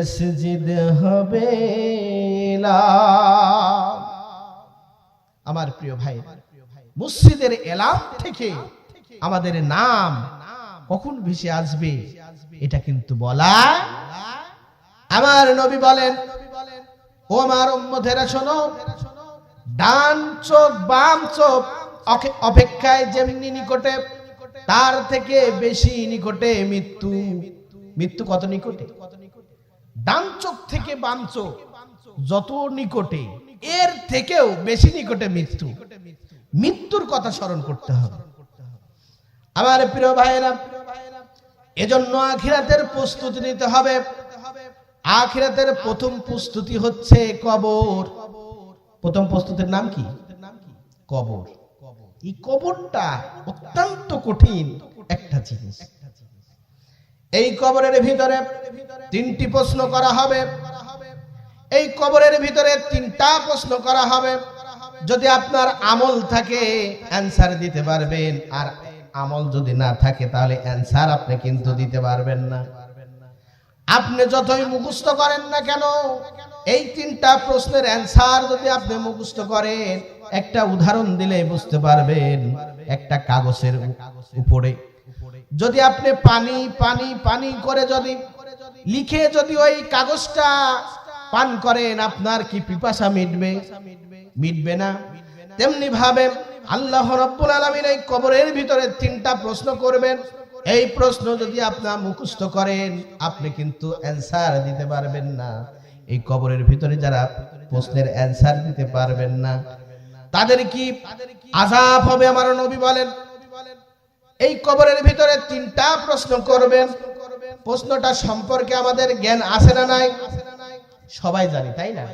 মসজিদ হবে আমার প্রিয় ভাই, মসজিদের এলাম থেকে আমাদের নাম কখন ভেসে আসবে, এটা কিন্তু বলা আমার নবী বলেন, ও আমার উম্মতেরা শোনো, ডান চোখ, বাম চোখ অপেক্ষায় যেমনি নিকটে, তার থেকে বেশি নিকটে মৃত্যু। মৃত্যু কত নিকটে? ডান চোখ থেকে বাম চোখ, যত নিকটে, এর থেকেও বেশি নিকটে মৃত্যু। মৃত্যুর কথা স্মরণ করতে হবে। আমার প্রিয় ভাইয়েরা, এজন্য আখিরাতের প্রস্তুতি নিতে হবে। আখিরাতের প্রথম প্রস্তুতি হচ্ছে কবর। প্রথম প্রস্তুতির নাম কি? কবর। এই কবরটা অত্যন্ত কঠিন একটা জিনিস। এই কবরের ভিতরে তিনটি প্রশ্ন করা হবে। এই কবরের ভিতরে তিনটা প্রশ্ন করা হবে। যদি আপনার আমল থাকে, অ্যান্সার দিতে পারবেন। আর আমল যদি না থাকে, তাহলে অ্যান্সার আপনি কিন্তু দিতে পারবেন না। আপনি যতই মুখস্থ করেন না কেন, এই তিনটা প্রশ্নের অ্যান্সার যদি আপনি মুখস্থ করেন, একটা উদাহরণ দিলে বুঝতে পারবেন, একটা কাগজের উপরে যদি আপনি পানি পানি পানি করে যদি লিখে যদি ওই কাগজটা পান করেন, আপনার কি পিপাসা মিটবে? মিটবে না। তেমনি ভাবে আল্লাহ রব্বুল আলামিন এই কবরের ভিতরে তিনটা প্রশ্ন করবেন। এই প্রশ্ন যদি আপনার মুখস্থ করেন, আপনি কিন্তু অ্যান্সার দিতে পারবেন না। এই কবরের ভিতরে যারা প্রশ্নের অ্যান্সার দিতে পারবেন না, তাদের কি আজাব হবে? আমার নবী বলেন এই কবরের ভিতরে তিনটা প্রশ্ন করবেন। প্রশ্নটা সম্পর্কে আমাদের জ্ঞান আছে না নাই? সবাই জানি, তাই না?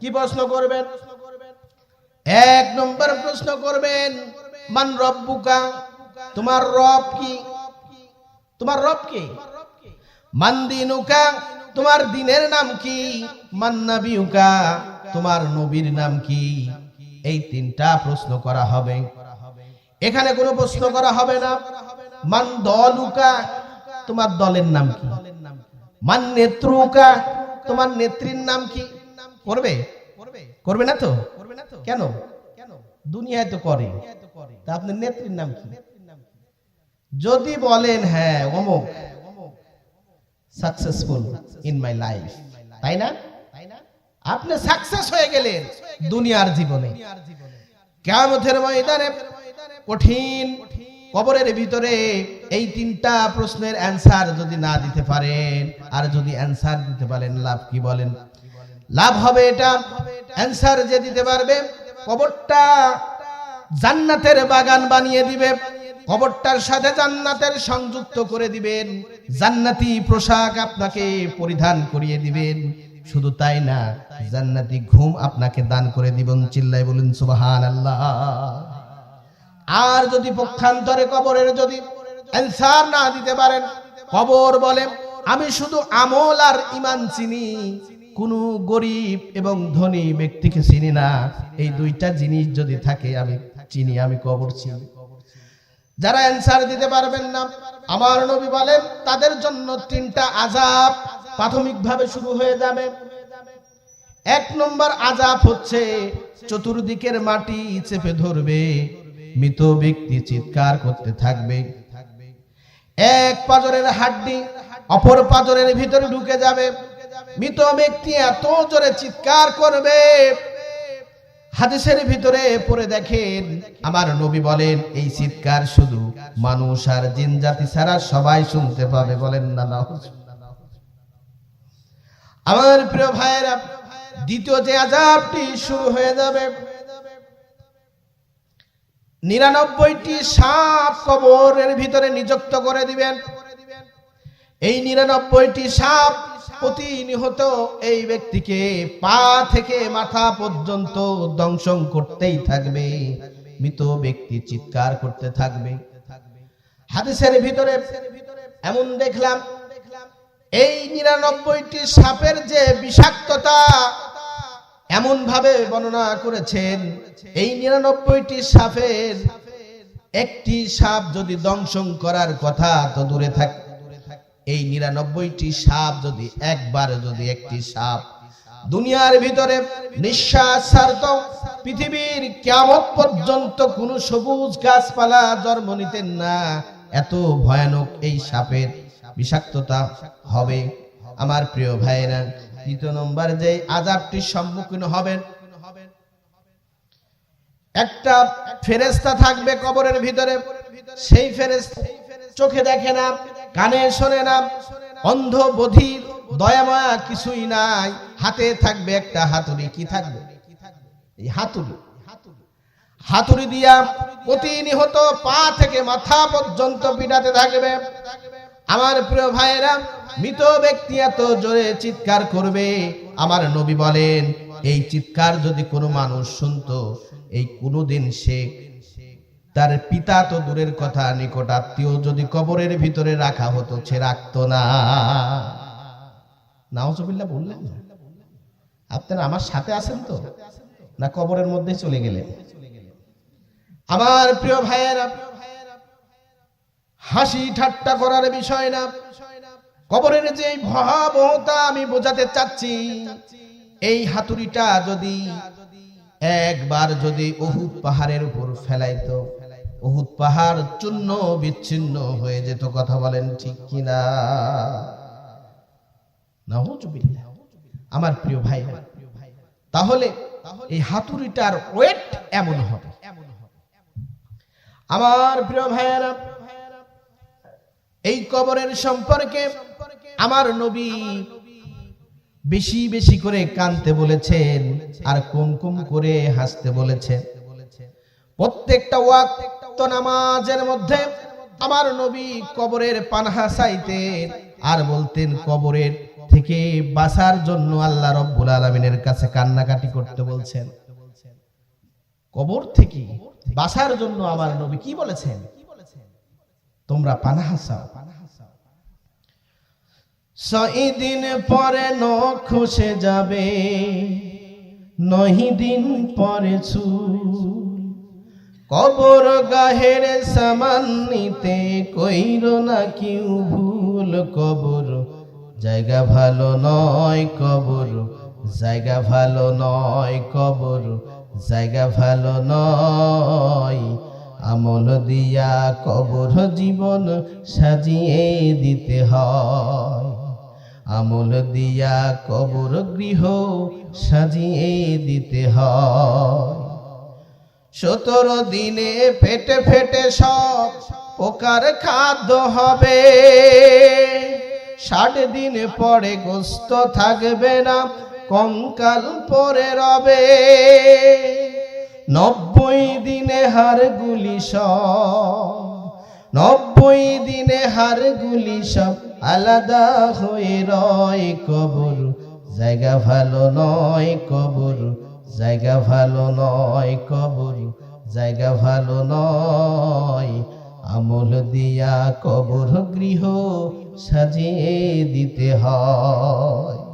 কি প্রশ্ন করবেন? এক নম্বর প্রশ্ন করবেন, মান রব্বুকা, তোমার রব কি? তোমার রব কি? মান দিনুকা, তোমার দিনের নাম কি? মান নাবিউকা, তোমার নবীর নাম কি? এই তিনটা প্রশ্ন করা হবে। এখানে কোনো প্রশ্ন করা হবে না। মান দলুকা, তোমার দলের নাম কি? মান নেত্রুকা, তোমার নেত্রীর নাম কি? করবে? করবে না তো? কেন? দুনিয়ায় তো করে। তা আপনার নেত্রীর নাম কি? যদি বলেন হ্যাঁ অমুক সাকসেসফুল ইন মাই লাইফ তাই না? আপনি সাকসেস হয়ে গেলেন দুনিয়ার জীবনে। কেয়ামতের ময়দানে কঠিন কবরের ভিতরে এই তিনটা প্রশ্নের অ্যান্সার যদি না দিতে পারেন, আর যদি অ্যান্সার দিতে পারেন, লাভ কি বলেন? লাভ হবে এটা। অ্যান্সার যে দিতে পারবে, কবরটা জান্নাতের বাগান বানিয়ে দিবে। কবরটার সাথে জান্নাতের সংযুক্ত করে দিবেন। জান্নাতি পোশাক আপনাকে পরিধান করিয়ে দিবেন। শুধু তাই না, জান্নাতি ঘুম আপনাকে দান করে দিবেন। চিল্লাই বলুন সুবাহান আল্লাহ আর যদি পক্ষান্তরে কবরের যদি অ্যান্সার না দিতে পারেন, কবর বলে, আমি শুধু আমল আর ইমান চিনি। কোন গরিব এবং ধনী ব্যক্তিকে চিনি না। এই দুইটা জিনিস যদি থাকে, আমি চিনি, আমি কবর চিনি। যারা অ্যান্সার দিতে পারবেন না, আমার নবী বলেন, তাদের জন্য তিনটা আজাব প্রাথমিকভাবে শুরু হয়ে যাবে। এক নম্বর আজাব হচ্ছে, চতুর্দিকের মাটি চেপে ধরবে। মৃত ব্যক্তি চিৎকার করতে থাকবে। এক পাজরের হাড্ডি অপর পাজরের ভিতরে ঢুকে যাবে। মৃত ব্যক্তি এত জোরে চিৎকার করবে। হাদিসের ভিতরে পড়ে দেখেন, আমার নবী বলেন, এই চিৎকার শুধু মানুষ আর জিন জাতি ছাড়া সবাই শুনতে পাবে বলেন না না আমার প্রিয় ভাইয়েরা, দ্বিতীয় যে আজাবটি শুরু হয়ে যাবে। নিরানব্বইটি সাপ কবরের ভিতরে নিযুক্ত করে দিবেন। এই নিরানব্বইটি সাপ প্রতিনিহত এই ব্যক্তিকে পা থেকে মাথা পর্যন্ত দংশন করতেই থাকবে। মৃত ব্যক্তি চিৎকার করতে থাকবে। হাদিসের ভিতরে এমন দেখলাম, এই নিরানব্বইটি সাপের যে বিষাক্ততা এমন ভাবে বর্ণনা করেছেন, এই নিরানব্বইটি সাপের একটি সাপ যদি দংশন করার কথা তো দূরে থাক। এই নিরানব্বইটি সাপ যদি একবার যদি একটি সাপ দুনিয়ার ভিতরে নিঃশ্বাস পৃথিবীর কেমন পর্যন্ত কোন সবুজ গাছপালা জন্ম নিতেন না, এত ভয়ানক এই সাপের বিষাক্ততা হবে। আমার প্রিয় ভাইয়েরা তৃতীয় নম্বর যে আজাবটির সম্মুখীন হবেন, একটা ফেরেস্তা থাকবে কবরের ভিতরে, সেই ফেরেস্তা চোখে দেখে না, কানে শোনে না অন্ধ বধির দয়াময়া কিছুই নাই, হাতে থাকবে একটা হাতুড়ি, কি থাকবে? এই হাতুড়ি হাতুড়ি দিয়া প্রতিনিহত পা থেকে মাথা পর্যন্ত পিটাতে থাকবে আমার প্রিয় ভাইয়েরা, মৃত ব্যক্তি এত জোরে চিৎকার করবে। আমার নবী বলেন, এই চিৎকার যদি কোনো মানুষ শুনতো, এই কোনোদিন সে তার পিতা তো দূরের কথা, নিকট আত্মীয় যদি কবরের ভিতরে রাখা হতো, সে রাখতো না। নাওজবিল্লা বললেন না আপনারা আমার সাথে আছেন তো? না কবরের মধ্যে চলে গেলেন? আমার প্রিয় ভাইয়েরা হাসি ঠাট্টা করার বিষয় না। কবরের যে ভয়াবহতা আমি বোঝাতে চাচ্ছি, এই হাতুড়িটা যদি একবার যদি অহুদ পাহাড়ের উপর ফেলাইতো অহুদ পাহাড় চূর্ণ বিচ্ছিন্ন হয়ে যেত, কথা বলেন ঠিক কিনা। আমার প্রিয় ভাই, তাহলে এই হাতুড়িটার ওয়েট এমন হবে। আমার প্রিয় ভাইয়েরা এই কবরের সম্পর্কে আমার নবী বেশি বেশি করে কানতে বলেছেন আর কম কম করে হাসতে বলেছেন। প্রত্যেকটা ওয়াক্ত নামাজের মধ্যে আমার নবী কবরের পানহা চাইতেন আর বলতেন কবরের থেকে বাঁচার জন্য আল্লাহ রব্বুল আলমিনের কাছে কান্নাকাটি করতে বলছেন। কবর থেকে বাঁচার জন্য আমার নবী কি বলেছেন? তোমরা পানাহা চাও ছয় দিন পরে নখ খসে যাবে নহি দিন পরে কবর গাহের সামান নিতে কইর না কেউ ভুল কবর। জায়গা ভালো নয় কবর, জায়গা ভালো নয় কবর, জায়গা ভালো নয় আমল দিয়া কবর জীবন সাজিয়ে দিতে হয়। আমল দিয়া কবর গৃহ সাজিয়ে দিতে হয়। সতেরো দিনে ফেটে ফেটে সব পোকার খাদ্য হবে। ষাট দিন পরে গোস্ত থাকবে না, কঙ্কাল পরে রবে। নব্বই দিনে হার গুলি সব, নব্বই দিনে হার গুলি সব আলাদা হয়ে রয় কবর জায়গা ভালো নয় কবর জায়গা ভালো নয় কবর জায়গা ভালো নয় আমল দিয়া কবর গৃহ সাজিয়ে দিতে হয়।